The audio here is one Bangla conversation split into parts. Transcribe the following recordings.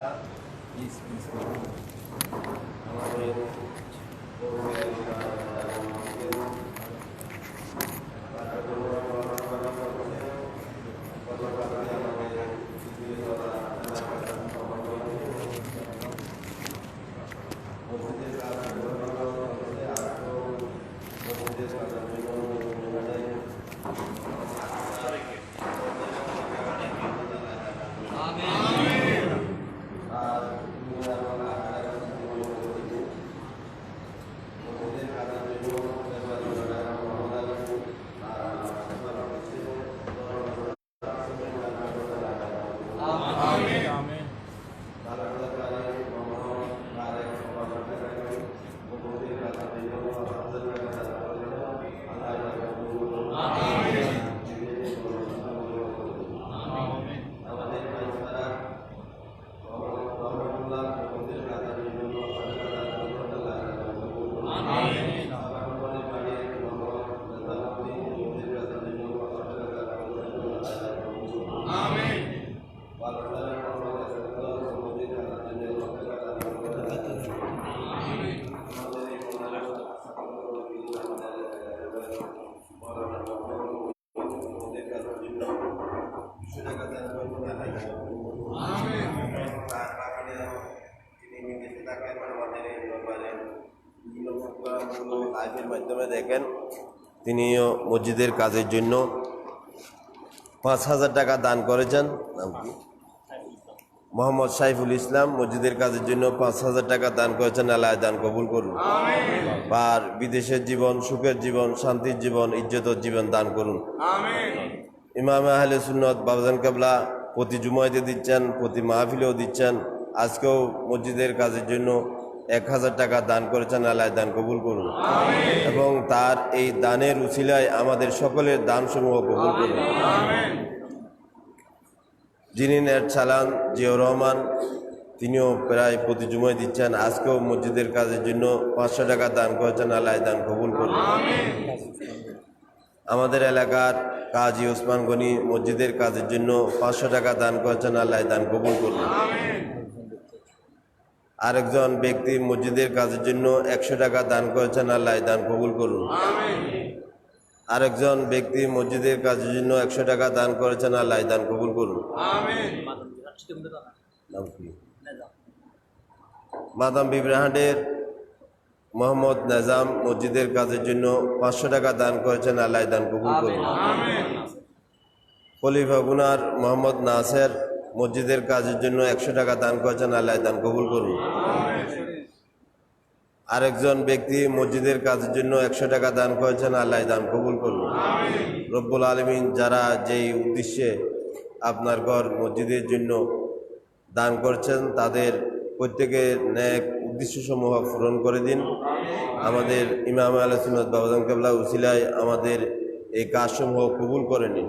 Please, please. লাইভের মাধ্যমে দেখেন। তিনিও মসজিদের কাজের জন্য পাঁচ হাজার টাকা দান করেছেন। নাম কি? মোহাম্মদ সাইফুল ইসলাম মসজিদের কাজের জন্য পাঁচ হাজার টাকা দান করেছেন। আল্লাহ দান কবুল করুন। আর বিদেশের জীবন সুখের জীবন শান্তির জীবন ইজ্জতের জীবন দান করুন। ইমাম আহলে সুন্নত বাবাজান কাবলা প্রতি জুমাইতে দিচ্ছেন প্রতি মাহফিলেও দিচ্ছেন। আজকেও মসজিদের কাজের জন্য এক হাজার টাকা দান করেছেন, আল্লাহ দান কবুল করুন। এবং তার এই দানের উচিলায় আমাদের সকলের দানসমূহ কবুল করুন। যিনি নেট চালান, জিয়াউর রহমান, তিনিও প্রায় প্রতি জুমায় দিচ্ছেন। আজকেও মসজিদের কাজের জন্য পাঁচশো টাকা দান করেছেন, আল্লাহ দান কবুল করুন। আমাদের এলাকার কাজী ওসমান গনি মসজিদের কাজের জন্য পাঁচশো টাকা দান করেছেন, আল্লাহ দান কবুল করুন। আরেকজন ব্যক্তি মসজিদের কাজের জন্য একশো টাকা দান করেছেন আল্লাহ দান কবুল করুন। আরেকজন ব্যক্তি মসজিদের কাজের জন্য একশো টাকা দান করেছেন আল্লাহ দান কবুল করুন? মাদাম বিব্রাহান্ডের মোহাম্মদ নাজাম মসজিদের কাজের জন্য পাঁচশো টাকা দান করেছেন আল্লাহ দান কবুল করুন। খলিফা গুনার মোহাম্মদ নাসের মসজিদের কাজের জন্য একশো টাকা দান করেছেন, আল্লাহ দান কবুল করুন আরেকজন ব্যক্তি মসজিদের কাজের জন্য একশো টাকা দান করেছেন, আল্লাহ দান কবুল করুন রব্বুল আলমিন যারা যেই উদ্দেশ্যে আপনার ঘর মসজিদের জন্য দান করছেন, তাদের প্রত্যেকের ন্যাক উদ্দেশ্যসমূহ পূরণ করে দিন। আমাদের ইমাম আলসিমত বাবাজান কেবলা উসিলায় আমাদের এই কাজসমূহ কবুল করে নিন।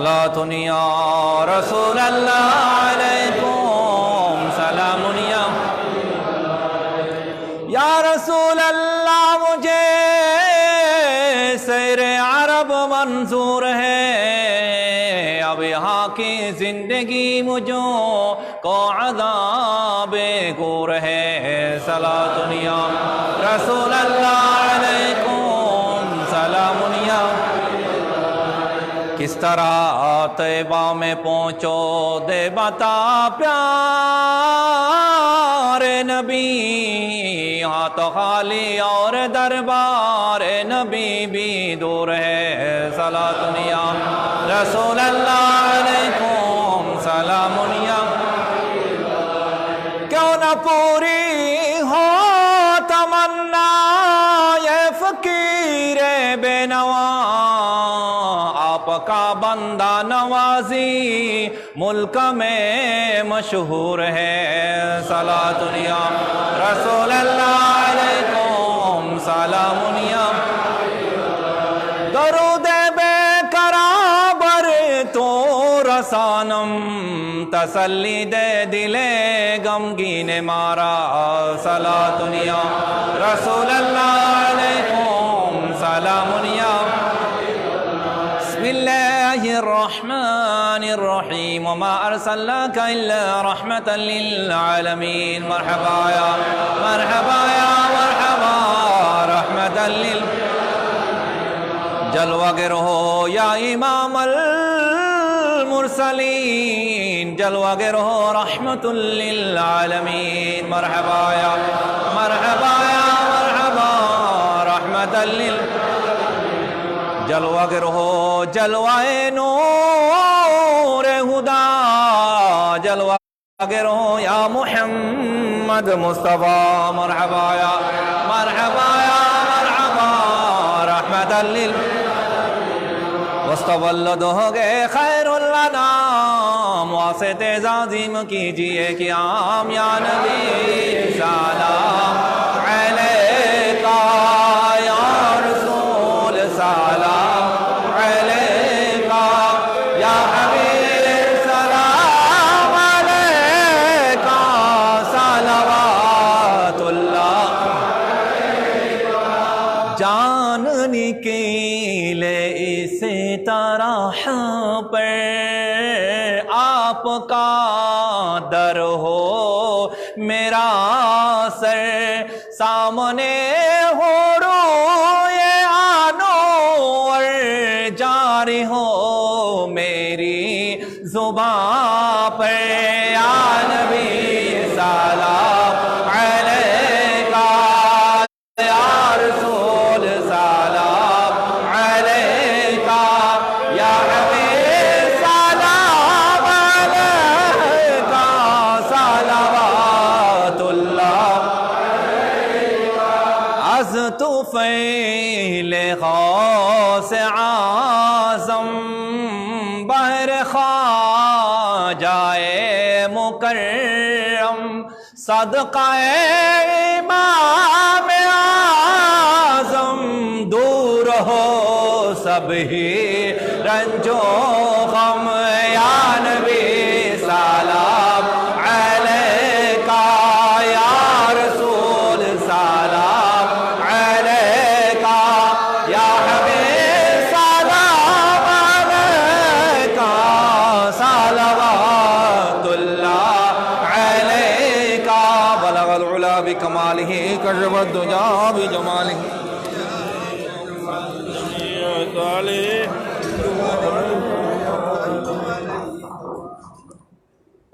صلاة يا رسول اللہ علیکم سلام یا رسول اللہ مجھے سیر عرب منظور ہے. اب یہاں کی زندگی مجھو کو عذاب گور ہے. صلاة یا رسول اللہ اس طرح طیبہ میں پہنچو دے بتا پیار نبی، ہاتھ خالی اور دربار نبی بھی دور ہے۔ صلاح دنیا، رسول اللہ علیکم سلام کیوں نہ پوری ہو تمنا یہ فقیر بے نوان کا بندہ نوازی، ملک میں مشہور ہے۔ صلاۃ الیم رسول اللہ علیکم، سلام الیم درود بے کرابر تو رسانم، تسلی دے دلے غمگین مارا۔ صلاۃ الیم رسول اللہ علیکم، سلام الیم الرحمن الرحيم وما أرسلناك إلا رحمة للعالمين. مرحبا يا مرحبا يا مرحبا. رحمة لل جلوة گرہو يا إمام المرسلين. جلوة گرہو رحمة للعالمين. مرحبا يا जलवा गिर हो जलवाए नूर हुदा जलवा गिर हो या मोहम्मद मुस्तफ़ा मरहबाया मरहबाया मरहबा रहमत वस्तवल्लद हो गए खैरुल्ला नाम वासे तेजाजिम कीजिए कि आम या नबी सलाम अलैका या रसूल सलाम আপকা از تو فیل غوث عاظم بہر خواہ جائے مکرم، صدقہ امام عاظم دور ہو سب ہی رنجو غم، یا نبی سالہ كشف الدجى بجماله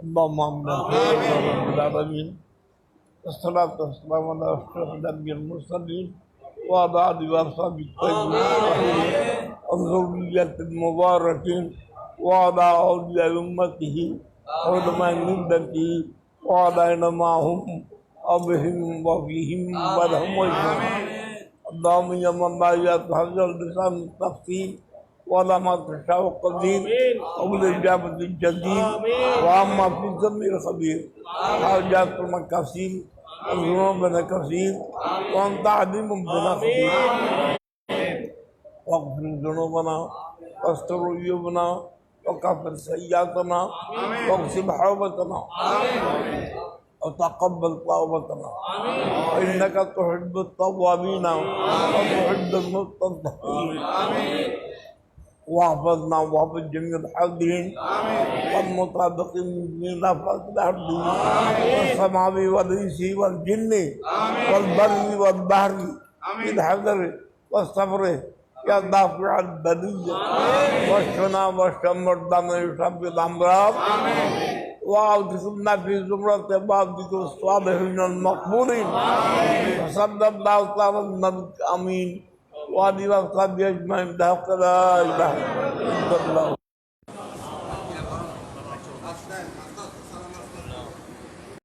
اللهم رب العالمين والصلاة والسلام على أشرف الأنبياء المرسلين وعلى آله وأصحابه الطيبين الذرية المباركين وعلى أولياء أمته علماء مدته وعلى معهم وبهم وفيهم ولهم أجمعين اللهم يا من لا يتحجر اللسان التفصيل ولا ما تشاء قدير وبالإجابة الجديد وأما في الزمير الخبير. حاجات المكاسين وذنوبنا كثير وأنت عديم بنا خبير واغفر ذنوبنا. واستر عيوبنا. وكفر سيئاتنا. واغسل حوبتنا. وتقبل توبتنا وإنك تحب التوابين وتحب المتطهرين وأحفظنا وأحفظ جميع الحاضرين. والمطابقين من نفس الأرض. والسماء والإنس والجن. والبر والبحر. بالحذر والصبر. يا دافع البلية والشنا والشمر دم يشرب الأمراض. وأدخلنا في زمرة عبادك الصالحين المقبولين وصلى الله تعالى النبي آمين وعلي وصحبه أجمعين بحق لا إله إلا الله